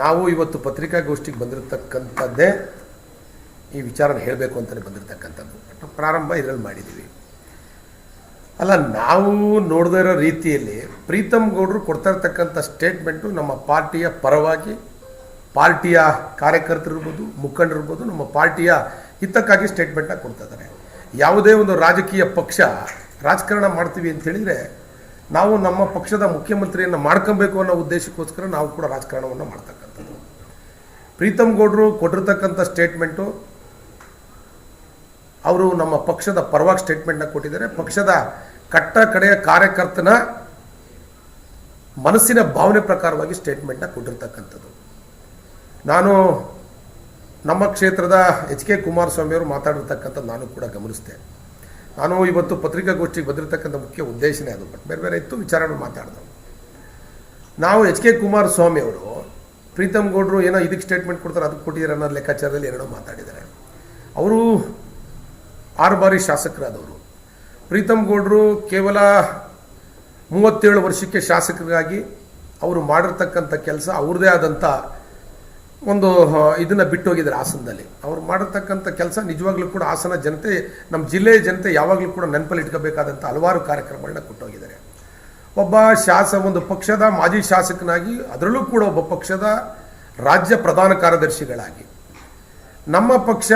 ನಾವು ಇವತ್ತು ಪತ್ರಿಕಾಗೋಷ್ಠಿಗೆ ಬಂದಿರತಕ್ಕಂಥದ್ದೇ ಈ ವಿಚಾರನ ಹೇಳಬೇಕು ಅಂತಲೇ ಬಂದಿರತಕ್ಕಂಥದ್ದು. ಪ್ರಾರಂಭ ಇದರಲ್ಲಿ ಮಾಡಿದ್ದೀವಿ. ಅಲ್ಲ, ನಾವು ನೋಡದೇ ಇರೋ ರೀತಿಯಲ್ಲಿ ಪ್ರೀತಮ್ ಗೌಡರು ಕೊಡ್ತಾ ಇರ್ತಕ್ಕಂಥ ಸ್ಟೇಟ್ಮೆಂಟು ನಮ್ಮ ಪಾರ್ಟಿಯ ಪರವಾಗಿ ಪಾರ್ಟಿಯ ಕಾರ್ಯಕರ್ತರಿರ್ಬೋದು, ಮುಖಂಡರಿರ್ಬೋದು, ನಮ್ಮ ಪಾರ್ಟಿಯ ಹಿತಕ್ಕಾಗಿ ಸ್ಟೇಟ್ಮೆಂಟ್ನ ಕೊಡ್ತಾ ಇದ್ದಾರೆ. ಯಾವುದೇ ಒಂದು ರಾಜಕೀಯ ಪಕ್ಷ ರಾಜಕಾರಣ ಮಾಡ್ತೀವಿ ಅಂತ ಹೇಳಿದರೆ ನಾವು ನಮ್ಮ ಪಕ್ಷದ ಮುಖ್ಯಮಂತ್ರಿಯನ್ನು ಮಾಡ್ಕೊಬೇಕು ಅನ್ನೋ ಉದ್ದೇಶಕ್ಕೋಸ್ಕರ ನಾವು ಕೂಡ ರಾಜಕಾರಣವನ್ನು ಮಾಡ್ತಕ್ಕಂಥದ್ದು. ಪ್ರೀತಮ್ ಗೌಡರು ಕೊಟ್ಟಿರ್ತಕ್ಕಂಥ ಸ್ಟೇಟ್ಮೆಂಟು ಅವರು ನಮ್ಮ ಪಕ್ಷದ ಪರವಾಗಿ ಸ್ಟೇಟ್ಮೆಂಟ್ನ ಕೊಟ್ಟಿದ್ದಾರೆ. ಪಕ್ಷದ ಕಟ್ಟ ಕಡೆಯ ಕಾರ್ಯಕರ್ತನ ಮನಸ್ಸಿನ ಭಾವನೆ ಪ್ರಕಾರವಾಗಿ ಸ್ಟೇಟ್ಮೆಂಟ್ನ ಕೊಟ್ಟಿರ್ತಕ್ಕಂಥದ್ದು. ನಾನು ನಮ್ಮ ಕ್ಷೇತ್ರದ ಎಚ್ ಕೆ ಕುಮಾರಸ್ವಾಮಿ ಅವರು ಮಾತಾಡಿರ್ತಕ್ಕಂಥದ್ದು ನಾನು ಕೂಡ ಗಮನಿಸಿದೆ ನಾನು ಇವತ್ತು ಪತ್ರಿಕಾಗೋಷ್ಠಿಗೆ ಬಂದಿರತಕ್ಕಂಥ ಮುಖ್ಯ ಉದ್ದೇಶನೇ ಅದು. ಬಟ್ ಬೇರೆ ಬೇರೆ ಇತ್ತು, ವಿಚಾರಗಳು ಮಾತಾಡಿದವು. ನಾವು ಎಚ್ ಕೆ ಕುಮಾರಸ್ವಾಮಿ ಅವರು, ಪ್ರೀತಮ್ ಗೌಡರು ಏನೋ ಇದಕ್ಕೆ ಸ್ಟೇಟ್ಮೆಂಟ್ ಕೊಡ್ತಾರೆ, ಅದಕ್ಕೆ ಕೊಟ್ಟಿದ್ದಾರೆ ಅನ್ನೋ ಲೆಕ್ಕಾಚಾರದಲ್ಲಿ ಎರಡೋ ಮಾತಾಡಿದ್ದಾರೆ. ಅವರು ಆರು ಬಾರಿ ಶಾಸಕರಾದವರು. ಪ್ರೀತಮ್ ಗೌಡರು ಕೇವಲ ಮೂವತ್ತೇಳು ವರ್ಷಕ್ಕೆ ಶಾಸಕರಿಗಾಗಿ ಅವರು ಮಾಡಿರ್ತಕ್ಕಂಥ ಕೆಲಸ ಅವ್ರದ್ದೇ ಆದಂಥ ಒಂದು ಇದನ್ನು ಬಿಟ್ಟೋಗಿದ್ದಾರೆ ಹಾಸನದಲ್ಲಿ. ಅವ್ರು ಮಾಡಿರ್ತಕ್ಕಂಥ ಕೆಲಸ ನಿಜವಾಗ್ಲೂ ಕೂಡ ಹಾಸನ ಜನತೆ ನಮ್ಮ ಜಿಲ್ಲೆಯ ಜನತೆ ಯಾವಾಗಲೂ ಕೂಡ ನೆನಪಲ್ಲಿ ಇಟ್ಕೋಬೇಕಾದಂಥ ಹಲವಾರು ಕಾರ್ಯಕ್ರಮಗಳನ್ನ ಕೊಟ್ಟೋಗಿದ್ದಾರೆ ಒಬ್ಬ ಶಾಸ, ಒಂದು ಪಕ್ಷದ ಮಾಜಿ ಶಾಸಕನಾಗಿ, ಅದರಲ್ಲೂ ಕೂಡ ಒಬ್ಬ ಪಕ್ಷದ ರಾಜ್ಯ ಪ್ರಧಾನ ಕಾರ್ಯದರ್ಶಿಗಳಾಗಿ. ನಮ್ಮ ಪಕ್ಷ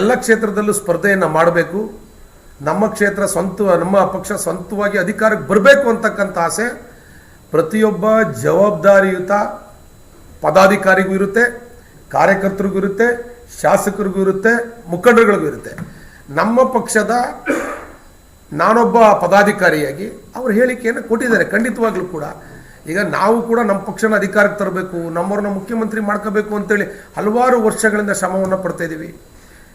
ಎಲ್ಲ ಕ್ಷೇತ್ರದಲ್ಲೂ ಸ್ಪರ್ಧೆಯನ್ನು ಮಾಡಬೇಕು. ನಮ್ಮ ಕ್ಷೇತ್ರ ಸ್ವಂತ, ನಮ್ಮ ಪಕ್ಷ ಸ್ವಂತವಾಗಿ ಅಧಿಕಾರಕ್ಕೆ ಬರಬೇಕು ಅಂತಕ್ಕಂಥ ಆಸೆ, ಪ್ರತಿಯೊಬ್ಬ ಜವಾಬ್ದಾರಿಯುತ ಪದಾಧಿಕಾರಿಗೂ ಇರುತ್ತೆ, ಕಾರ್ಯಕರ್ತರಿಗೂ ಇರುತ್ತೆ, ಶಾಸಕರಿಗೂ ಇರುತ್ತೆ ಮುಖಂಡರುಗಳಿಗೂ ಇರುತ್ತೆ. ನಮ್ಮ ಪಕ್ಷದ ನಾನೊಬ್ಬ ಪದಾಧಿಕಾರಿಯಾಗಿ ಅವ್ರ ಹೇಳಿಕೆಯನ್ನು ಕೊಟ್ಟಿದ್ದಾರೆ, ಖಂಡಿತವಾಗ್ಲೂ ಕೂಡ. ಈಗ ನಾವು ಕೂಡ ನಮ್ಮ ಪಕ್ಷನ ಅಧಿಕಾರಕ್ಕೆ ತರಬೇಕು, ನಮ್ಮವ್ರನ್ನ ಮುಖ್ಯಮಂತ್ರಿ ಮಾಡ್ಕೋಬೇಕು ಅಂತೇಳಿ ಹಲವಾರು ವರ್ಷಗಳಿಂದ ಶ್ರಮವನ್ನು ಪಡ್ತಾ ಇದ್ದೀವಿ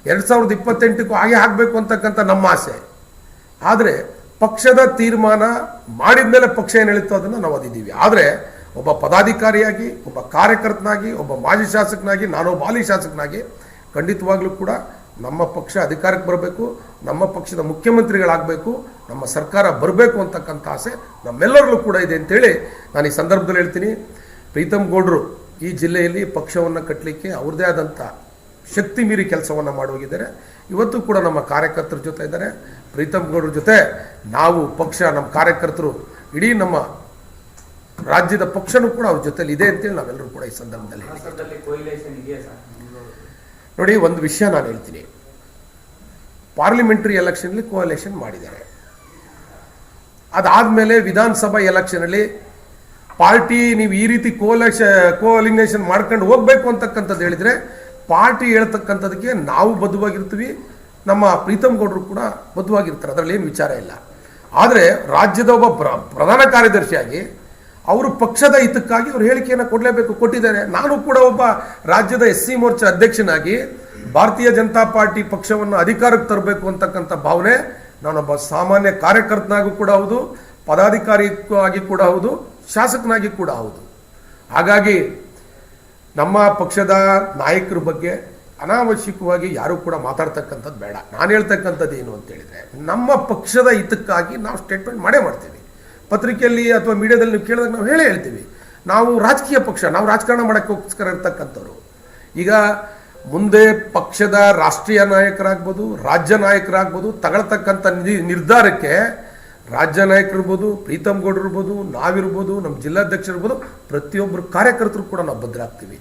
ಎರಡು ಸಾವಿರದ ಇಪ್ಪತ್ತೆಂಟಕ್ಕೂ ಹಾಗೆ ಆಗಬೇಕು ಅಂತಕ್ಕಂಥ ನಮ್ಮ ಆಸೆ. ಆದರೆ ಪಕ್ಷದ ತೀರ್ಮಾನ ಮಾಡಿದ ಮೇಲೆ ಪಕ್ಷ ಏನು ಹೇಳುತ್ತೋ ಅದನ್ನು ನಾವು ಅದಿದ್ದೀವಿ ಆದರೆ ಒಬ್ಬ ಪದಾಧಿಕಾರಿಯಾಗಿ, ಒಬ್ಬ ಕಾರ್ಯಕರ್ತನಾಗಿ, ಒಬ್ಬ ಮಾಜಿ ಶಾಸಕನಾಗಿ ನಾನು ಹಾಲಿ ಶಾಸಕನಾಗಿ ಖಂಡಿತವಾಗ್ಲೂ ಕೂಡ ನಮ್ಮ ಪಕ್ಷ ಅಧಿಕಾರಕ್ಕೆ ಬರಬೇಕು, ನಮ್ಮ ಪಕ್ಷದ ಮುಖ್ಯಮಂತ್ರಿಗಳಾಗಬೇಕು, ನಮ್ಮ ಸರ್ಕಾರ ಬರಬೇಕು ಅಂತಕ್ಕಂಥ ಆಸೆ ನಮ್ಮೆಲ್ಲರಲ್ಲೂ ಕೂಡ ಇದೆ ಅಂತೇಳಿ ನಾನು ಈ ಸಂದರ್ಭದಲ್ಲಿ ಹೇಳ್ತೀನಿ. ಪ್ರೀತಮ್ ಗೌಡರು ಈ ಜಿಲ್ಲೆಯಲ್ಲಿ ಪಕ್ಷವನ್ನು ಕಟ್ಟಲಿಕ್ಕೆ ಅವ್ರದ್ದೇ ಆದಂಥ ಶಕ್ತಿ ಮೀರಿ ಕೆಲಸವನ್ನು ಮಾಡೋಗಿದ್ದಾರೆ ಇವತ್ತು ಕೂಡ ನಮ್ಮ ಕಾರ್ಯಕರ್ತರ ಜೊತೆ ಇದ್ದಾರೆ. ಪ್ರೀತಮ್ ಗೌಡ್ರ ಜೊತೆ ನಾವು ಪಕ್ಷ, ನಮ್ಮ ಕಾರ್ಯಕರ್ತರು ಇಡೀ ನಮ್ಮ ರಾಜ್ಯದ ಪಕ್ಷನೂ ಕೂಡ ಅವ್ರ ಜೊತೆಲಿ ಇದೆ ಅಂತೇಳಿ ನಾವೆಲ್ಲರೂ ಕೂಡ ಈ ಸಂದರ್ಭದಲ್ಲಿ ನೋಡಿ ಒಂದು ವಿಷಯ ನಾನು ಹೇಳ್ತೀನಿ. ಪಾರ್ಲಿಮೆಂಟ್ರಿ ಎಲೆಕ್ಷನ್ಲಿ ಕೋಲೇಷನ್ ಮಾಡಿದ್ದಾರೆ. ಅದಾದಮೇಲೆ ವಿಧಾನಸಭಾ ಎಲೆಕ್ಷನಲ್ಲಿ ಪಾರ್ಟಿ ನೀವು ಈ ರೀತಿ ಕೋಲೇಷ ಕೋಲಿನೇಷನ್ ಮಾಡ್ಕೊಂಡು ಹೋಗ್ಬೇಕು ಅಂತಕ್ಕಂಥದ್ದು ಹೇಳಿದರೆ ಪಾರ್ಟಿ ಹೇಳ್ತಕ್ಕಂಥದಕ್ಕೆ ನಾವು ಬದ್ಧವಾಗಿರ್ತೀವಿ ನಮ್ಮ ಪ್ರೀತಮ್ ಗೌಡರು ಕೂಡ ಬದ್ಧವಾಗಿರ್ತಾರೆ. ಅದರಲ್ಲಿ ಏನು ವಿಚಾರ ಇಲ್ಲ. ಆದರೆ ರಾಜ್ಯದ ಒಬ್ಬ ಪ್ರ- ಪ್ರಧಾನ ಕಾರ್ಯದರ್ಶಿಯಾಗಿ ಅವರು ಪಕ್ಷದ ಹಿತಕ್ಕಾಗಿ ಅವರು ಹೇಳಿಕೆಯನ್ನು ಕೊಡಲೇಬೇಕು, ಕೊಟ್ಟಿದ್ದಾರೆ. ನಾನು ಕೂಡ ಒಬ್ಬ ರಾಜ್ಯದ ಎಸ್ ಸಿ ಮೋರ್ಚಾ ಅಧ್ಯಕ್ಷನಾಗಿ ಭಾರತೀಯ ಜನತಾ ಪಾರ್ಟಿ ಪಕ್ಷವನ್ನು ಅಧಿಕಾರಕ್ಕೆ ತರಬೇಕು ಅಂತಕ್ಕಂಥ ಭಾವನೆ ನಾನೊಬ್ಬ ಸಾಮಾನ್ಯ ಕಾರ್ಯಕರ್ತನಾಗೂ ಕೂಡ ಹೌದು ಪದಾಧಿಕಾರಿ ಆಗಿ ಕೂಡ ಹೌದು, ಶಾಸಕನಾಗಿ ಕೂಡ ಹೌದು. ಹಾಗಾಗಿ ನಮ್ಮ ಪಕ್ಷದ ನಾಯಕರ ಬಗ್ಗೆ ಅನಾವಶ್ಯಕವಾಗಿ ಯಾರೂ ಕೂಡ ಮಾತಾಡ್ತಕ್ಕಂಥದ್ದು ಬೇಡ. ನಾನು ಹೇಳ್ತಕ್ಕಂಥದ್ದು ಏನು ಅಂತೇಳಿದರೆ ನಮ್ಮ ಪಕ್ಷದ ಹಿತಕ್ಕಾಗಿ ನಾವು ಸ್ಟೇಟ್ಮೆಂಟ್ ಮಾಡೇ ಮಾಡ್ತೀವಿ. ಪತ್ರಿಕೆಯಲ್ಲಿ ಅಥವಾ ಮೀಡಿಯಾದಲ್ಲಿ ನೀವು ಕೇಳಿದಾಗ ನಾವು ಹೇಳೇ ಹೇಳ್ತೀವಿ. ನಾವು ರಾಜಕೀಯ ಪಕ್ಷ, ನಾವು ರಾಜಕಾರಣ ಮಾಡೋಕ್ಕೋಸ್ಕರ ಇರ್ತಕ್ಕಂಥವ್ರು. ಈಗ ಮುಂದೆ ಪಕ್ಷದ ರಾಷ್ಟ್ರೀಯ ನಾಯಕರಾಗ್ಬೋದು, ರಾಜ್ಯ ನಾಯಕರಾಗ್ಬೋದು, ತಗೊಳ್ತಕ್ಕಂಥ ನಿರ್ಧಾರಕ್ಕೆ ರಾಜ್ಯ ನಾಯಕರಿರ್ಬೋದು ಪ್ರೀತಮ್ ಗೌಡ್ರಿರ್ಬೋದು ನಾವಿರ್ಬೋದು, ನಮ್ಮ ಜಿಲ್ಲಾಧ್ಯಕ್ಷರಿರ್ಬೋದು ಪ್ರತಿಯೊಬ್ಬರು ಕಾರ್ಯಕರ್ತರು ಕೂಡ ನಾವು ಭದ್ರಾಗ್ತೀವಿ.